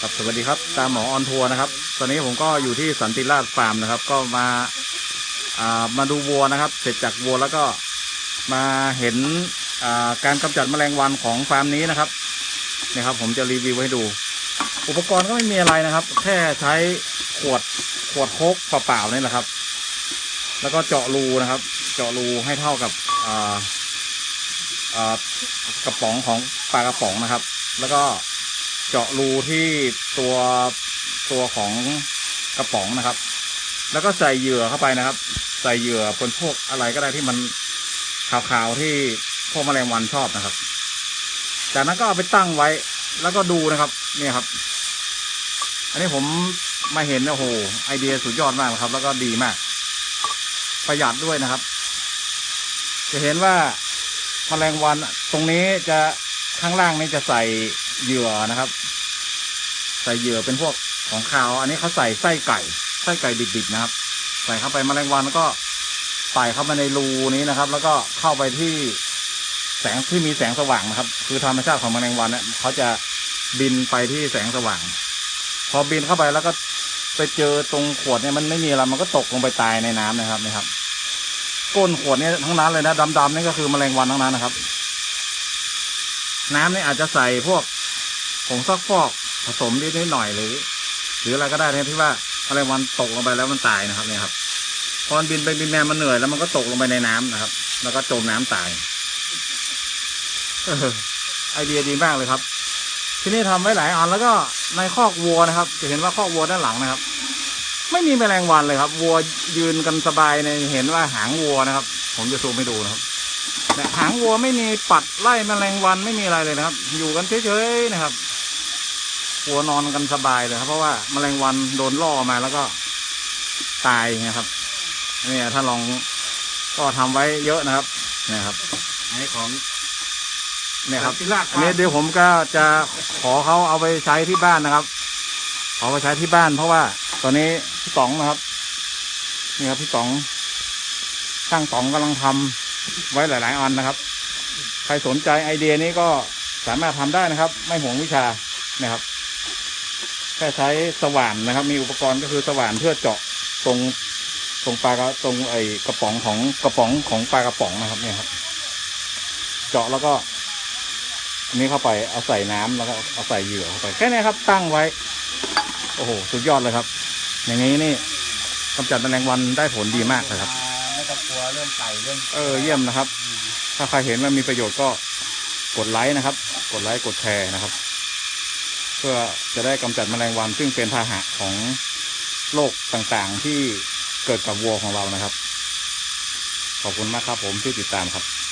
ครับสวัสดีครับ ตามหมอออนทัวร์นะครับ ตอนนี้ผมก็อยู่ที่สันติราชฟาร์มนะครับ ก็มาอ่ามาดูวัวนะครับ เสร็จจากวัวแล้วก็มาเห็นอ่าการกำจัดแมลงวันของฟาร์มนี้นะครับนี่ครับ ผมจะรีวิวให้ดู อุปกรณ์ก็ไม่มีอะไรนะครับ แค่ใช้ขวดขวดโคกเปล่าๆนี่แหละครับ แล้วก็เจาะรูนะครับ เจาะรูให้เท่ากับอ่าอ่ากระป๋องของปลากระป๋องนะครับ แล้วก็ เจาะรูที่ตัวตัวของกระป๋องนะครับ แล้วก็ใส่เหยื่อเข้าไปนะครับ ใส่เหยื่อปนพวกอะไรก็ได้ที่มันขาวๆที่พวกแมลงวันชอบนะครับ จากนั้นก็เอาไปตั้งไว้ แล้วก็ดูนะครับ เนี่ยครับ อันนี้ผมมาเห็นนี่ยโอ้โหไอเดียสุดยอดมากครับ แล้วก็ดีมาก ประหยัดด้วยนะครับ จะเห็นว่าแมลงวันตรงนี้จะข้างล่างนี่จะใส่ เหยื่อนะครับ ใส่เหยื่อเป็นพวกของขาว อันนี้เขาใส่ไส้ไก่ ไส้ไก่ดิบๆนะครับ ใส่เข้าไปแมลงวันก็ไต่เข้ามาในรูนี้นะครับ แล้วก็เข้าไปที่แสงที่มีแสงสว่างนะครับ คือธรรมชาติของแมลงวันเนี่ยเขาจะบินไปที่แสงสว่าง พอบินเข้าไปแล้วก็ไปเจอตรงขวดเนี่ยมันไม่มีอะไรมันก็ตกลงไปตายในน้ำนะครับนะครับ ก้นขวดเนี่ยทั้งนั้นเลยนะดำๆนี่ก็คือแมลงวันทั้งนั้นนะครับ น้ำนี่อาจจะใส่พวก ผงซักฟอกผสมนิดนิดหน่อยหรือ หรืออะไรก็ได้นะที่ว่าแมลงวันตกลงไปแล้วมันตายนะครับเนี่ยครับ พอมันบินไปบินมามันเหนื่อยแล้วมันก็ตกลงไปในน้ำนะครับ แล้วก็จมน้ำตายออไอเดียดีมากเลยครับ ที่นี่ทำไว้หลายอันแล้วก็ในคอกวัวนะครับ จะเห็นว่าคอกวัวด้านหลังนะครับ ไม่มีแมลงวันเลยครับ วัวยืนกันสบายในเห็นว่าหางวัวนะครับ ผมจะซูมให้ดูนะครับเนี่ยหางวัวไม่มีปัดไล่แมลงวันไม่มีอะไรเลยนะครับ อยู่กันเฉยๆนะครับ วัวนอนกันสบายเลยครับ เพราะว่าแมลงวันโดนล่อมาแล้วก็ตายนะครับเนี่ยถ้าลองก็ทำไว้เยอะนะครับเนี่ยครับอันนี้ของเนี่ยครับสันติราชฟาร์มอันนี้เดี๋ยวผมก็จะขอเขาเอาไปใช้ที่บ้านนะครับขอไปใช้ที่บ้านเพราะว่า ตอนนี้พี่ต๋องนะครับ นี่ครับพี่ต๋องช่างต๋องกำลังทำไว้หลาย ๆ อันนะครับ ใครสนใจไอเดียนี้ก็สามารถทำได้นะครับ ไม่ห่วงวิชานะครับ แค่ใช้สว่านนะครับ มีอุปกรณ์ก็คือสว่านเพื่อเจาะตรงตรงปลากระตรงไอ้กระป๋องของกระป๋องของปลากระป๋องนะครับเนี่ยครับ เจาะแล้วก็อันนี้เข้าไปเอาใส่น้ำแล้วก็เอาใส่เหยื่อเข้าไปแค่นี้ครับ ตั้งไว้ โอ้โหสุดยอดเลยครับ อย่างนี้นี่กำจัดแมลงวันได้ผลดีมากเลยครับไม่ต้องกลัวเรื่องไก่เรื่องเออเยี่ยมนะครับ ถ้าใครเห็นว่ามีประโยชน์ก็กดไลค์นะครับ กดไลค์กดแชร์นะครับ เพื่อจะได้กำจัดแมลงวันซึ่งเป็นพาหะของโรคต่างๆที่เกิดกับวัวของเรานะครับ ขอบคุณมากครับผมที่ติดตามครับ